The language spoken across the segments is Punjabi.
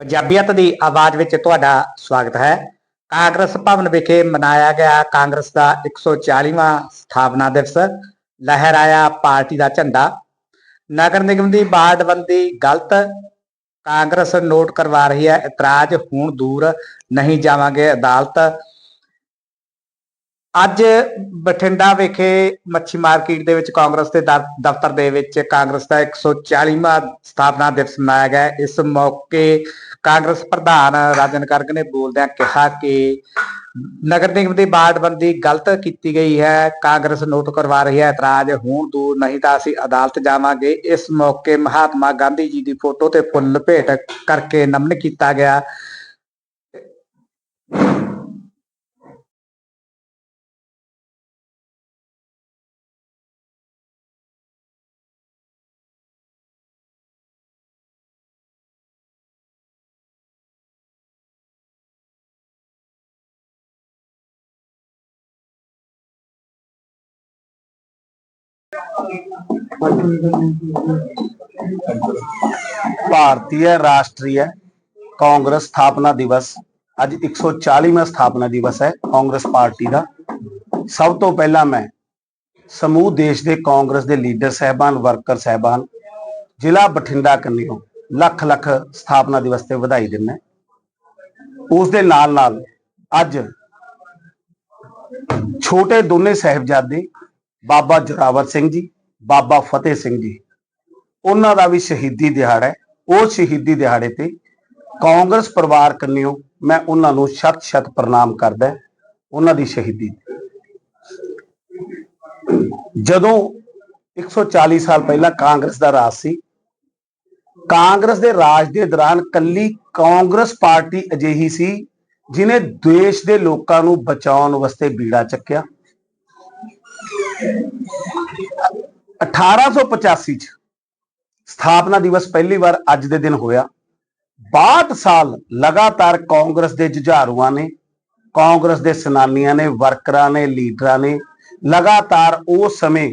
ਪੰਜਾਬੀਅਤ ਦੀ ਆਵਾਜ਼ ਵਿੱਚ ਤੁਹਾਡਾ ਸਵਾਗਤ ਹੈ। ਕਾਂਗਰਸ ਭਵਨ ਵਿਖੇ ਮਨਾਇਆ ਗਿਆ ਕਾਂਗਰਸ ਦਾ 140ਵਾਂ ਸਥਾਪਨਾ ਦਿਵਸ। ਲਹਿਰਾਇਆ ਪਾਰਟੀ ਦਾ ਝੰਡਾ। ਨਗਰ ਨਿਗਮ ਦੀ ਵਾਰਡਬੰਦੀ ਗਲਤ। ਕਾਂਗਰਸ ਨੋਟ ਕਰਵਾ ਰਹੀ ਹੈ, ਇਤਰਾਜ਼, ਹੁਣ ਦੂਰ, ਨਹੀਂ ਜਾਵਾਂਗੇ ਅਦਾਲਤ। ਅੱਜ ਬਠਿੰਡਾ ਵਿਖੇ ਮੱਛੀ ਮਾਰਕੀਟ ਦੇ ਵਿੱਚ ਕਾਂਗਰਸ ਦੇ ਦਫ਼ਤਰ ਦੇ ਵਿੱਚ ਕਾਂਗਰਸ ਦਾ 140ਵਾਂ ਸਥਾਪਨਾ ਦਿਵਸ ਮਨਾਇਆ ਗਿਆ। ਇਸ ਮੌਕੇ ਕਾਂਗਰਸ ਪ੍ਰਧਾਨ ਰਾਜਨ ਗਰਗ ਨੇ ਬੋਲਦਿਆਂ ਕਿਹਾ ਕਿ ਨਗਰ ਨਿਗਮ ਦੀ ਬਾੜਬੰਦੀ ਗਲਤ ਕੀਤੀ ਗਈ ਹੈ। ਕਾਂਗਰਸ ਨੋਟ ਕਰਵਾ ਰਹੀ ਹੈ, ਇਤਰਾਜ਼, ਹੁਣ ਦੂਰ ਨਹੀਂ ਤਾਂ ਅਸੀਂ ਅਦਾਲਤ ਜਾਵਾਂਗੇ। ਇਸ ਮੌਕੇ ਮਹਾਤਮਾ ਗਾਂਧੀ ਜੀ ਦੀ ਫੋਟੋ ਤੇ ਫੁੱਲ ਭੇਟ ਕਰਕੇ ਨਮਨ ਕੀਤਾ ਗਿਆ। ਭਾਰਤੀ ਰਾਸ਼ਟਰੀ ਕਾਂਗਰਸ ਸਥਾਪਨਾ ਦਿਵਸ। ਅੱਜ 140ਵਾਂ ਸਥਾਪਨਾ ਦਿਵਸ ਹੈ ਕਾਂਗਰਸ ਪਾਰਟੀ ਦਾ। ਸਭ ਤੋਂ ਪਹਿਲਾਂ ਮੈਂ ਸਮੂਹ ਦੇਸ਼ ਦੇ ਕਾਂਗਰਸ ਦੇ ਲੀਡਰ ਸਹਿਬਾਨ, ਵਰਕਰ ਸਹਿਬਾਨ, ਜ਼ਿਲ੍ਹਾ ਬਠਿੰਡਾ ਕੰਨਿਓ ਲੱਖ ਲੱਖ ਸਥਾਪਨਾ ਦਿਵਸ ਤੇ ਵਧਾਈ ਦਿੰਦਾ ਉਸ ਦੇ ਨਾਲ ਨਾਲ ਅੱਜ ਛੋਟੇ ਦੋਨੇ ਸਾਹਿਬਜ਼ਾਦੇ ਬਾਬਾ ਜੋਰਾਵਰ ਸਿੰਘ ਜੀ ਬਾਬਾ ਫਤਿਹ ਸਿੰਘ ਜੀ। ਉਹਨਾਂ ਦਾ ਵੀ ਸ਼ਹੀਦੀ ਦਿਹਾੜਾ ਹੈ। ਉਹ ਸ਼ਹੀਦੀ ਦਿਹਾੜੇ ਤੇ ਕਾਂਗਰਸ ਪਰਿਵਾਰ ਕੰਨਿਓ ਮੈਂ ਉਹਨਾਂ ਨੂੰ ਸ਼ਤ ਸ਼ਤ ਪ੍ਰਣਾਮ ਕਰਦਾ ਉਹਨਾਂ ਦੀ ਸ਼ਹੀਦੀ। ਤੇ। ਜਦੋਂ 140 ਸਾਲ ਪਹਿਲਾਂ ਕਾਂਗਰਸ ਦਾ ਰਾਜ ਸੀ, ਕਾਂਗਰਸ ਦੇ ਰਾਜ ਦੇ ਦੌਰਾਨ ਕੱਲੀ ਕਾਂਗਰਸ ਪਾਰਟੀ ਅਜਿਹੀ ਸੀ ਜਿਨੇ ਦੇਸ਼ ਦੇ ਲੋਕਾਂ ਨੂੰ ਬਚਾਉਣ ਵਾਸਤੇ ਬੀੜਾ ਚੱਕਿਆ। 1885 ਚ ਸਥਾਪਨਾ ਦਿਵਸ ਪਹਿਲੀ ਵਾਰ ਅੱਜ ਦੇ ਦਿਨ ਹੋਇਆ। 62 ਸਾਲ ਲਗਾਤਾਰ ਕਾਂਗਰਸ ਦੇ ਜੁਝਾਰੂਆਂ ਨੇ, ਕਾਂਗਰਸ ਦੇ ਸੈਨਾਨੀਆਂ ਨੇ, ਵਰਕਰਾਂ ਨੇ, ਲੀਡਰਾਂ ਨੇ ਲਗਾਤਾਰ ਉਸ ਸਮੇਂ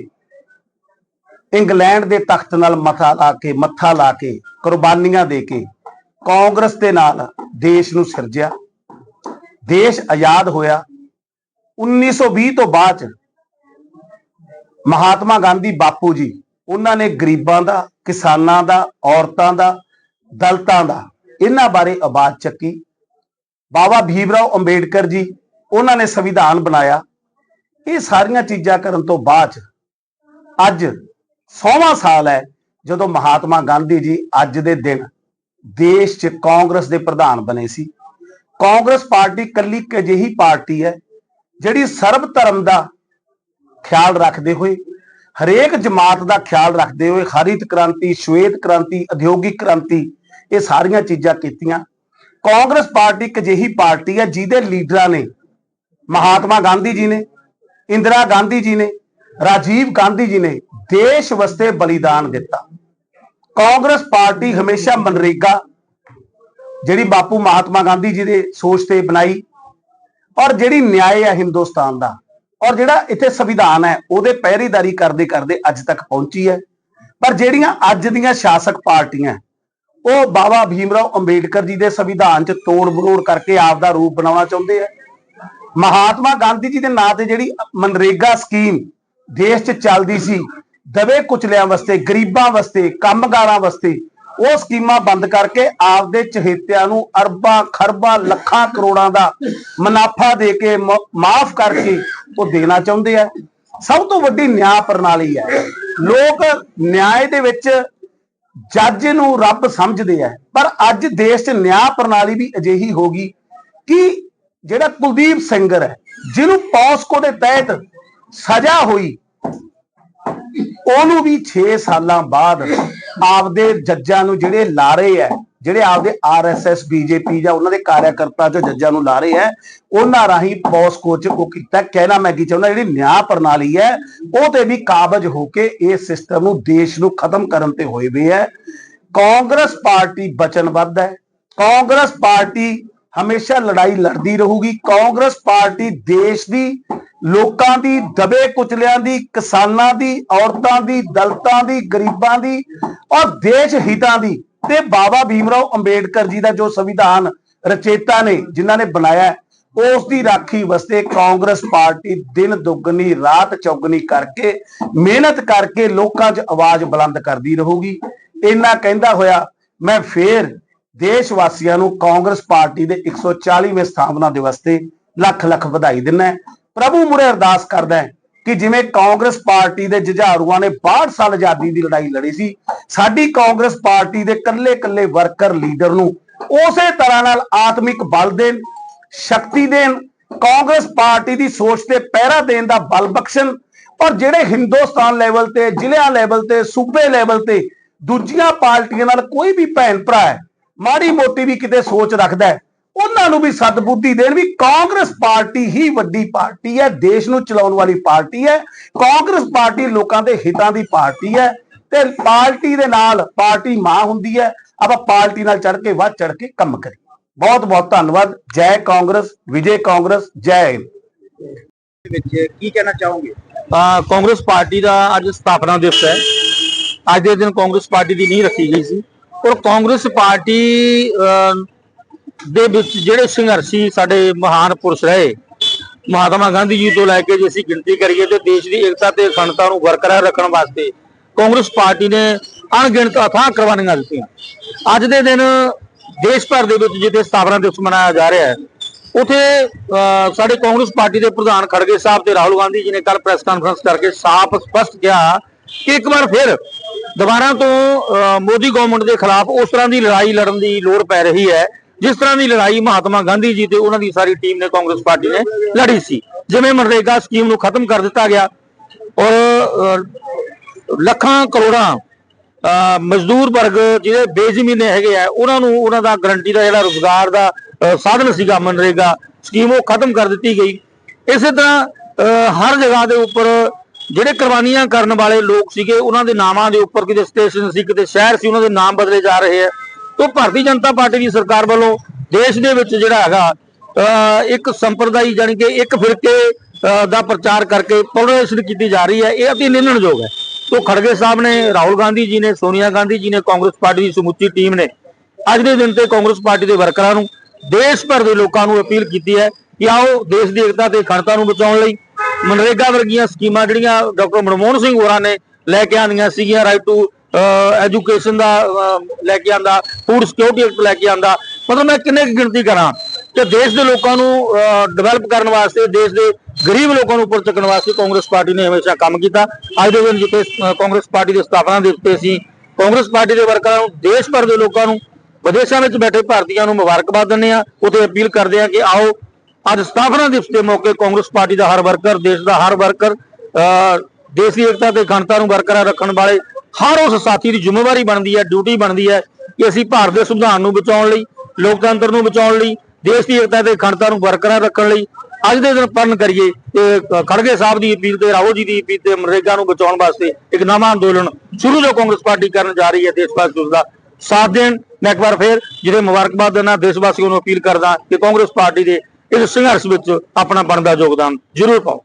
ਇੰਗਲੈਂਡ ਦੇ ਤਖਤ ਨਾਲ ਮੱਥਾ ਲਾ ਕੇ, ਮੱਥਾ ਲਾ ਕੇ, ਕੁਰਬਾਨੀਆਂ ਦੇ ਕੇ ਕਾਂਗਰਸ ਦੇ ਨਾਲ ਦੇਸ਼ ਨੂੰ ਸਿਰਜਿਆ। ਦੇਸ਼ ਆਜ਼ਾਦ ਹੋਇਆ। 1920 ਤੋਂ ਬਾਅਦ ਚ ਮਹਾਤਮਾ ਗਾਂਧੀ ਬਾਪੂ ਜੀ, ਉਹਨਾਂ ਨੇ ਗਰੀਬਾਂ ਦਾ, ਕਿਸਾਨਾਂ ਦਾ, ਔਰਤਾਂ ਦਾ, ਦਲਤਾਂ ਦਾ ਇਹਨਾਂ ਬਾਰੇ ਆਵਾਜ਼ ਚੱਕੀ। ਬਾਬਾ ਭੀਮਰਾਓ ਅੰਬੇਡਕਰ ਜੀ, ਉਹਨਾਂ ਨੇ ਸੰਵਿਧਾਨ ਬਣਾਇਆ। ਇਹ ਸਾਰੀਆਂ ਚੀਜ਼ਾਂ ਕਰਨ ਤੋਂ ਬਾਅਦ ਅੱਜ 100ਵਾਂ ਸਾਲ ਹੈ ਜਦੋਂ ਮਹਾਤਮਾ ਗਾਂਧੀ ਜੀ ਅੱਜ ਦੇ ਦਿਨ ਦੇਸ਼ 'ਚ ਕਾਂਗਰਸ ਦੇ ਪ੍ਰਧਾਨ ਬਣੇ ਸੀ। ਕਾਂਗਰਸ ਪਾਰਟੀ ਕੱਲੀ ਇੱਕ ਅਜਿਹੀ ਪਾਰਟੀ ਹੈ ਜਿਹੜੀ ਸਰਬ ਧਰਮ ਦਾ ਖਿਆਲ ਰੱਖਦੇ ਹੋਏ, ਹਰੇਕ ਜਮਾਤ ਦਾ ਖਿਆਲ ਰੱਖਦੇ ਹੋਏ, ਹਰਿਤ ਕ੍ਰਾਂਤੀ, ਸ਼ਵੇਤ ਕ੍ਰਾਂਤੀ, ਉਦਯੋਗਿਕ ਕ੍ਰਾਂਤੀ, ਇਹ ਸਾਰੀਆਂ ਚੀਜ਼ਾਂ ਕੀਤੀਆਂ। ਕਾਂਗਰਸ ਪਾਰਟੀ ਇੱਕ ਅਜਿਹੀ ਪਾਰਟੀ ਹੈ ਜਿਹਦੇ ਲੀਡਰਾਂ ਨੇ ਮਹਾਤਮਾ ਗਾਂਧੀ ਜੀ ਨੇ, ਇੰਦਰਾ ਗਾਂਧੀ ਜੀ ਨੇ, ਰਾਜੀਵ ਗਾਂਧੀ ਜੀ ਨੇ ਦੇਸ਼ ਵਾਸਤੇ ਬਲੀਦਾਨ ਦਿੱਤਾ। ਕਾਂਗਰਸ ਪਾਰਟੀ ਹਮੇਸ਼ਾ ਮਨਰੇਗਾ, ਜਿਹੜੀ ਬਾਪੂ ਮਹਾਤਮਾ ਗਾਂਧੀ ਜੀ ਦੇ ਸੋਚ ਤੇ ਬਣਾਈ, ਔਰ ਜਿਹੜੀ ਨਿਆਂ ਹੈ ਹਿੰਦੁਸਤਾਨ ਦਾ। ਔਰ ਜਿਹੜਾ ਇੱਥੇ ਸੰਵਿਧਾਨ ਹੈ, ਉਹਦੇ ਪਹਿਰੇਦਾਰੀ ਕਰਦੇ ਕਰਦੇ ਅੱਜ ਤੱਕ ਪਹੁੰਚੀ ਹੈ। ਪਰ ਜਿਹੜੀਆਂ ਅੱਜ ਦੀਆਂ ਸ਼ਾਸਕ ਪਾਰਟੀਆਂ, ਉਹ ਬਾਬਾ ਭੀਮਰਾਓ ਅੰਬੇਡਕਰ ਜੀ ਦੇ ਸੰਵਿਧਾਨ 'ਚ ਤੋੜ ਬਰੋੜ ਕਰਕੇ ਆਪ ਦਾ ਰੂਪ ਬਣਾਉਣਾ ਚਾਹੁੰਦੇ ਆ। ਮਹਾਤਮਾ ਗਾਂਧੀ ਜੀ ਦੇ ਨਾਂ ਤੇ ਜਿਹੜੀ ਮਨਰੇਗਾ ਸਕੀਮ ਦੇਸ਼ 'ਚ ਚੱਲਦੀ ਸੀ, ਦਵੇ ਕੁਚਲਿਆਂ ਵਾਸਤੇ, ਗਰੀਬਾਂ ਵਾਸਤੇ, ਕੰਮਗਾਰਾਂ ਵਾਸਤੇ, ਉਹ ਸਕੀਮਾਂ ਬੰਦ ਕਰਕੇ ਆਪਦੇ ਚਹੇਤਿਆਂ ਨੂੰ ਅਰਬਾਂ, ਖਰਬਾਂ, ਲੱਖਾਂ ਕਰੋੜਾਂ ਦਾ ਮੁਨਾਫਾ ਦੇ ਕੇ ਮਾਫ ਕਰਕੇ ਉਹ ਦੇਣਾ ਚਾਹੁੰਦੇ ਆ। ਸਭ ਤੋਂ ਵੱਡੀ ਨਿਆਂ ਪ੍ਰਣਾਲੀ ਹੈ ਲੋਕ ਨਿਆਂ ਦੇ ਵਿੱਚ ਜੱਜ ਨੂੰ ਰੱਬ ਸਮਝਦੇ ਆ। ਪਰ ਅੱਜ ਦੇਸ਼ 'ਚ ਨਿਆਂ ਪ੍ਰਣਾਲੀ ਵੀ ਅਜਿਹੀ ਹੋ ਗਈ ਕਿ ਜਿਹੜਾ ਕੁਲਦੀਪ ਸਿੰਗਰ ਹੈ, ਜਿਹਨੂੰ ਪੌਸਕੋ ਦੇ ਤਹਿਤ ਸਜ਼ਾ ਹੋਈ, ਉਹਨੂੰ ਵੀ 6 ਸਾਲਾਂ ਬਾਅਦ ਆਪਦੇ ਜੱਜਾਂ ਨੂੰ ਜਿਹੜੇ ਲਾਰੇ ਹੈ ਜਿਹੜੇ ਆਪਦੇ ਆਰਐਸਐਸ ਬੀਜੇਪੀ ਜਾਂ ਉਹਨਾਂ ਦੇ ਕਾਰਿਆਕਰਤਾ ਜੋ ਜੱਜਾਂ ਨੂੰ ਲਾਰੇ ਹੈ, ਉਹਨਾਂ ਰਾਹੀਂ ਪੌਸਕੋ ਚ ਉਹ ਕੀਤਾ ਕਹਿਣਾ ਮੈਂ ਕੀ ਚਾਹੁੰਦਾ ਜਿਹੜੀ ਨਿਆਂ ਪ੍ਰਣਾਲੀ ਹੈ, ਉਹ ਤੇ ਵੀ ਕਾਬਜ ਹੋ ਕੇ ਇਸ ਸਿਸਟਮ ਨੂੰ ਦੇਸ਼ ਨੂੰ ਖਤਮ ਕਰਨ ਤੇ ਹੋਏ ਵੇ ਹੈ। ਕਾਂਗਰਸ ਪਾਰਟੀ ਵਚਨਬੱਧ ਹੈ। ਕਾਂਗਰਸ ਪਾਰਟੀ ਹਮੇਸ਼ਾ ਲੜਾਈ ਲੜਦੀ ਰਹੂਗੀ। ਕਾਂਗਰਸ ਪਾਰਟੀ ਦੇਸ਼ ਦੀ, ਲੋਕਾਂ ਦੀ, ਦਬੇ ਕੁਚਲਿਆਂ ਦੀ, ਕਿਸਾਨਾਂ ਦੀ, ਔਰਤਾਂ ਦੀ, ਦਲਤਾਂ ਦੀ, ਗਰੀਬਾਂ ਦੀ ਔਰ ਦੇਸ਼ ਹਿਤਾਂ ਦੀ ਤੇ ਬਾਬਾ ਭੀਮਰਾਓ ਅੰਬੇਡਕਰ ਜੀ ਦਾ ਜੋ ਸੰਵਿਧਾਨ ਰਚੇਤਾ ਨੇ, ਜਿਨ੍ਹਾਂ ਨੇ ਬਣਾਇਆ ਉਸ ਦੀ ਰਾਖੀ ਵਾਸਤੇ ਕਾਂਗਰਸ ਪਾਰਟੀ ਦਿਨ ਦੁੱਗਣੀ, ਰਾਤ ਚੌਗਣੀ ਕਰਕੇ, ਮਿਹਨਤ ਕਰਕੇ ਲੋਕਾਂ 'ਚ ਆਵਾਜ਼ ਬੁਲੰਦ ਕਰਦੀ ਰਹੂਗੀ। ਇੰਨਾ ਕਹਿੰਦਾ ਹੋਇਆ, ਮੈਂ ਫੇਰ ਦੇਸ਼ ਵਾਸੀਆਂ ਨੂੰ ਕਾਂਗਰਸ ਪਾਰਟੀ ਦੇ 140ਵੇਂ ਸਥਾਪਨਾ ਦਿਵਸ ਤੇ ਲੱਖ ਲੱਖ ਵਧਾਈ ਦਿੰਦਾ ਪ੍ਰਭੂ ਮੁਰੇ ਅਰਦਾਸ ਕਰਦਾ ਹੈ ਕਿ ਜਿਵੇਂ ਕਾਂਗਰਸ ਪਾਰਟੀ ਦੇ ਜੁਝਾਰੂਆਂ ਨੇ 62 ਸਾਲ ਆਜ਼ਾਦੀ ਦੀ ਲੜਾਈ ਲੜੀ ਸੀ, ਸਾਡੀ ਕਾਂਗਰਸ ਪਾਰਟੀ ਦੇ ਕੱਲੇ-ਕੱਲੇ ਵਰਕਰ ਲੀਡਰ ਨੂੰ ਉਸੇ ਤਰ੍ਹਾਂ ਨਾਲ ਆਤਮਿਕ ਬਲ ਦੇਣ, ਸ਼ਕਤੀ ਦੇਣ, ਕਾਂਗਰਸ ਪਾਰਟੀ ਦੀ ਸੋਚ ਤੇ ਪਹਿਰਾ ਦੇਣ ਦਾ ਬਲ ਬਖਸ਼ਣ, ਔਰ ਜਿਹੜੇ ਹਿੰਦੁਸਤਾਨ ਲੈਵਲ ਤੇ ਜ਼ਿਲ੍ਹਾ ਲੈਵਲ ਤੇ, ਸੂਬੇ ਲੈਵਲ ਤੇ ਦੂਜੀਆਂ ਪਾਰਟੀਆਂ ਨਾਲ ਕੋਈ ਵੀ ਭੈਣ ਭਰਾ ਹੈ, ਮਾੜੀ ਮੋਟੀ ਵੀ ਕਿਤੇ ਸੋਚ ਰੱਖਦਾ ਹੈ ਉਹਨਾਂ ਨੂੰ ਵੀ ਸਦਬੁੱਧੀ ਦੇਣ ਵੀ ਕਾਂਗਰਸ ਪਾਰਟੀ ਹੀ ਵੱਡੀ ਪਾਰਟੀ ਹੈ ਦੇਸ਼ ਨੂੰ ਚਲਾਉਣ ਵਾਲੀ ਪਾਰਟੀ ਹੈ। ਕਾਂਗਰਸ ਪਾਰਟੀ ਲੋਕਾਂ ਦੇ ਹਿੱਤਾਂ ਦੀ ਪਾਰਟੀ ਹੈ ਤੇ ਪਾਰਟੀ ਦੇ ਨਾਲ ਪਾਰਟੀ ਮਾਂ ਹੁੰਦੀ ਹੈ। ਆਪਾਂ ਪਾਰਟੀ ਨਾਲ ਚੜ ਕੇ ਵੱਧ ਚੜ ਕੇ ਕੰਮ ਕਰੀਏ। ਬਹੁਤ ਬਹੁਤ ਧੰਨਵਾਦ। ਜੈ ਕਾਂਗਰਸ ਵਿਜੇ ਕਾਂਗਰਸ ਜੈ ਹਿੰਦ। ਵਿੱਚ ਕੀ ਕਹਿਣਾ ਚਾਹੋਗੇ? ਕਾਂਗਰਸ ਪਾਰਟੀ ਦਾ ਅੱਜ ਸਥਾਪਨਾ ਦਿਵਸ ਹੈ। ਅੱਜ ਦੇ ਦਿਨ ਕਾਂਗਰਸ ਪਾਰਟੀ ਦੀ ਨੀਂਹ ਰੱਖੀ ਗਈ ਸੀ। ਔਰ ਕਾਂਗਰਸ ਪਾਰਟੀ ਅਹ, ਦੇ ਵਿੱਚ ਜਿਹੜੇ ਸੰਘਰਸ਼ੀ ਸਾਡੇ ਮਹਾਨ ਪੁਰਸ਼ ਰਹੇ, ਮਹਾਤਮਾ ਗਾਂਧੀ ਜੀ ਤੋਂ ਲੈ ਕੇ ਜੇ ਅਸੀਂ ਗਿਣਤੀ ਕਰੀਏ ਤੇ ਦੇਸ਼ ਦੀ ਏਕਤਾ ਤੇ ਅਖੰਡਤਾ ਨੂੰ ਬਰਕਰਾਰ ਰੱਖਣ ਵਾਸਤੇ ਕਾਂਗਰਸ ਪਾਰਟੀ ਨੇ ਅਣਗਿਣਤ ਅਥਾਹ ਕੁਰਬਾਨੀਆਂ ਦਿੱਤੀਆਂ। ਅੱਜ ਦੇ ਦਿਨ ਦੇਸ਼ ਭਰ ਦੇ ਵਿੱਚ ਜਿੱਥੇ ਸਥਾਪਨਾ ਦਿਵਸ ਮਨਾਇਆ ਜਾ ਰਿਹਾ ਹੈ, ਉਥੇ ਸਾਡੇ ਕਾਂਗਰਸ ਪਾਰਟੀ ਦੇ ਪ੍ਰਧਾਨ ਖੜਗੇ ਸਾਹਿਬ ਤੇ ਰਾਹੁਲ ਗਾਂਧੀ ਜੀ ਨੇ ਕੱਲ ਪ੍ਰੈਸ ਕਾਨਫਰੰਸ ਕਰਕੇ ਸਾਫ਼ ਸਪਸ਼ਟ ਕਿਹਾ ਕਿ ਇੱਕ ਵਾਰ ਫਿਰ ਦੁਬਾਰਾ ਤੋਂ ਮੋਦੀ ਗਵਰਨਮੈਂਟ ਦੇ ਖਿਲਾਫ ਉਸ ਤਰ੍ਹਾਂ ਦੀ ਲੜਾਈ ਲੜਨ ਦੀ ਲੋੜ ਪੈ ਰਹੀ ਹੈ। ਜਿਸ ਤਰ੍ਹਾਂ ਦੀ ਲੜਾਈ ਮਹਾਤਮਾ ਗਾਂਧੀ ਜੀ ਤੇ ਉਹਨਾਂ ਦੀ ਸਾਰੀ ਟੀਮ ਨੇ ਕਾਂਗਰਸ ਪਾਰਟੀ ਨੇ ਲੜੀ ਸੀ। ਜਿਵੇਂ ਮਨਰੇਗਾ ਸਕੀਮ ਨੂੰ ਖਤਮ ਕਰ ਦਿੱਤਾ ਗਿਆ ਔਰ ਲੱਖਾਂ ਕਰੋੜਾਂ, ਅਹ, ਮਜ਼ਦੂਰ ਵਰਗ ਜਿਹੜੇ ਬੇਜ਼ਮੀਨੇ ਹੈਗੇ ਆ, ਉਹਨਾਂ ਨੂੰ ਉਹਨਾਂ ਦਾ ਗਰੰਟੀ ਦਾ ਜਿਹੜਾ ਰੋਜ਼ਗਾਰ ਦਾ ਸਾਧਨ ਸੀਗਾ ਮਨਰੇਗਾ ਸਕੀਮ ਉਹ ਖਤਮ ਕਰ ਦਿੱਤੀ ਗਈ। ਇਸੇ ਤਰ੍ਹਾਂ, ਅਹ, ਹਰ ਜਗ੍ਹਾ ਦੇ ਉੱਪਰ ਜਿਹੜੇ ਕੁਰਬਾਨੀਆਂ ਕਰਨ ਵਾਲੇ ਲੋਕ ਸੀਗੇ, ਉਹਨਾਂ ਦੇ ਨਾਮਾਂ ਦੇ ਉੱਪਰ ਕਿਤੇ ਸਟੇਸ਼ਨ ਸੀ, ਕਿਤੇ ਸ਼ਹਿਰ ਸੀ, ਉਹਨਾਂ ਦੇ ਨਾਮ ਬਦਲੇ ਜਾ ਰਹੇ ਆ। ਤੋਂ ਭਾਰਤੀ ਜਨਤਾ ਪਾਰਟੀ ਦੀ ਸਰਕਾਰ ਵੱਲੋਂ ਦੇਸ਼ ਦੇ ਵਿੱਚ ਜਿਹੜਾ ਹੈਗਾ ਇੱਕ ਸੰਪਰਦਾਈ ਜਾਣੀ ਕਿ ਇੱਕ ਫਿਰਕੇ ਦਾ ਪ੍ਰਚਾਰ ਕਰਕੇ ਪੋਲਰਾਈਜ਼ੇਸ਼ਨ ਕੀਤੀ ਜਾ ਰਹੀ ਹੈ, ਇਹ ਅਤੀ ਨਿੰਦਣਯੋਗ ਹੈ। ਤੋਂ ਖੜਗੇ ਸਾਹਿਬ ਨੇ, ਰਾਹੁਲ ਗਾਂਧੀ ਜੀ ਨੇ, ਸੋਨੀਆ ਗਾਂਧੀ ਜੀ ਨੇ, ਕਾਂਗਰਸ ਪਾਰਟੀ ਦੀ ਸਮੁੱਚੀ ਟੀਮ ਨੇ, ਅੱਜ ਦੇ ਦਿਨ ਤੇ ਕਾਂਗਰਸ ਪਾਰਟੀ ਦੇ ਵਰਕਰਾਂ ਨੂੰ ਦੇਸ਼ ਭਰ ਦੇ ਲੋਕਾਂ ਨੂੰ ਅਪੀਲ ਕੀਤੀ ਹੈ ਕਿ ਆਓ ਦੇਸ਼ ਦੀ ਏਕਤਾ ਤੇ ਅਖੰਡਤਾ ਨੂੰ ਬਚਾਉਣ ਲਈ ਮਨਰੇਗਾ ਵਰਗੀਆਂ ਸਕੀਮਾਂ ਜਿਹੜੀਆਂ ਡਾਕਟਰ ਮਨਮੋਹਨ ਸਿੰਘ ਹੋਰਾਂ ਨੇ ਲੈ ਕੇ ਆਂਦੀਆਂ ਸੀਗੀਆਂ ਰਾਈਟ ਟੂ ਐਜੂਕੇਸ਼ਨ ਦਾ ਲੈ ਕੇ ਆਂਦਾ ਫੂਡ ਸਿਕਿਉਰਿਟੀ ਐਕਟ ਲੈ ਕੇ ਆਂਦਾ। ਮਤਲਬ ਮੈਂ ਕਿੰਨੇ ਕੁ ਗਿਣਤੀ ਕਰਾਂ ਕਿ ਦੇਸ਼ ਦੇ ਲੋਕਾਂ ਨੂੰ ਡਿਵੈਲਪ ਕਰਨ ਵਾਸਤੇ, ਦੇਸ਼ ਦੇ ਗਰੀਬ ਲੋਕਾਂ ਨੂੰ ਉੱਪਰ ਚੱਕਣ ਵਾਸਤੇ ਕਾਂਗਰਸ ਪਾਰਟੀ ਨੇ ਹਮੇਸ਼ਾ ਕੰਮ ਕੀਤਾ। ਅੱਜ ਦੇ ਦਿਨ ਜਿੱਥੇ ਕਾਂਗਰਸ ਪਾਰਟੀ ਦੇ ਸਥਾਪਨਾ ਦਿਵਸ ਤੇ ਅਸੀਂ ਕਾਂਗਰਸ ਪਾਰਟੀ ਦੇ ਵਰਕਰਾਂ ਨੂੰ, ਦੇਸ਼ ਭਰ ਦੇ ਲੋਕਾਂ ਨੂੰ, ਵਿਦੇਸ਼ਾਂ ਵਿੱਚ ਬੈਠੇ ਭਾਰਤੀਆਂ ਨੂੰ ਮੁਬਾਰਕਬਾਦ ਦਿੰਦੇ ਆ ਉਥੇ ਅਪੀਲ ਕਰਦੇ ਆ ਕਿ ਆਓ, ਅੱਜ ਸਥਾਪਨਾ ਦਿਵਸ ਦੇ ਮੌਕੇ ਕਾਂਗਰਸ ਪਾਰਟੀ ਦਾ ਹਰ ਵਰਕਰ, ਦੇਸ਼ ਦਾ ਹਰ ਵਰਕਰ ਦੇਸ਼ ਦੀ ਏਕਤਾ ਤੇ ਅਖੰਡਤਾ ਨੂੰ ਬਰਕਰਾਰ ਰੱਖਣ ਵਾਲੇ ਹਰ ਉਸ ਸਾਥੀ ਦੀ ਜ਼ਿੰਮੇਵਾਰੀ ਬਣਦੀ ਹੈ ਡਿਊਟੀ ਬਣਦੀ ਹੈ ਕਿ ਅਸੀਂ ਭਾਰਤ ਦੇ ਸੰਵਿਧਾਨ ਨੂੰ ਬਚਾਉਣ ਲਈ ਲੋਕਤੰਤਰ ਨੂੰ ਬਚਾਉਣ ਲਈ, ਦੇਸ਼ ਦੀ ਏਕਤਾ ਤੇ ਅਖੰਡਤਾ ਨੂੰ ਬਰਕਰਾਰ ਰੱਖਣ ਲਈ ਅੱਜ ਦੇ ਦਿਨ ਪਰਨ ਕਰੀਏ ਤੇ ਖੜਗੇ ਸਾਹਿਬ ਦੀ ਅਪੀਲ ਤੇ, ਰਾਹੁਲ ਜੀ ਦੀ ਅਪੀਲ ਤੇ ਮਨਰੇਗਾ ਨੂੰ ਬਚਾਉਣ ਵਾਸਤੇ ਇੱਕ ਨਵਾਂ ਅੰਦੋਲਨ ਸ਼ੁਰੂ ਜੋ ਕਾਂਗਰਸ ਪਾਰਟੀ ਕਰਨ ਜਾ ਰਹੀ ਹੈ ਦੇਸ਼ ਵਾਸੀ ਉਸ ਦਾ ਸਾਥ ਦੇਣ। ਮੈਂ ਇੱਕ ਵਾਰ ਫੇਰ ਜਿਹੜੇ ਮੁਬਾਰਕਬਾਦ ਦੇਣਾ ਦੇਸ਼ ਵਾਸੀਆਂ ਨੂੰ ਅਪੀਲ ਕਰਦਾ ਕਿ ਕਾਂਗਰਸ ਪਾਰਟੀ ਦੇ ਇਸ ਸੰਘਰਸ਼ ਵਿੱਚ ਆਪਣਾ ਬਣਦਾ ਯੋਗਦਾਨ ਜ਼ਰੂਰ ਪਾਓ।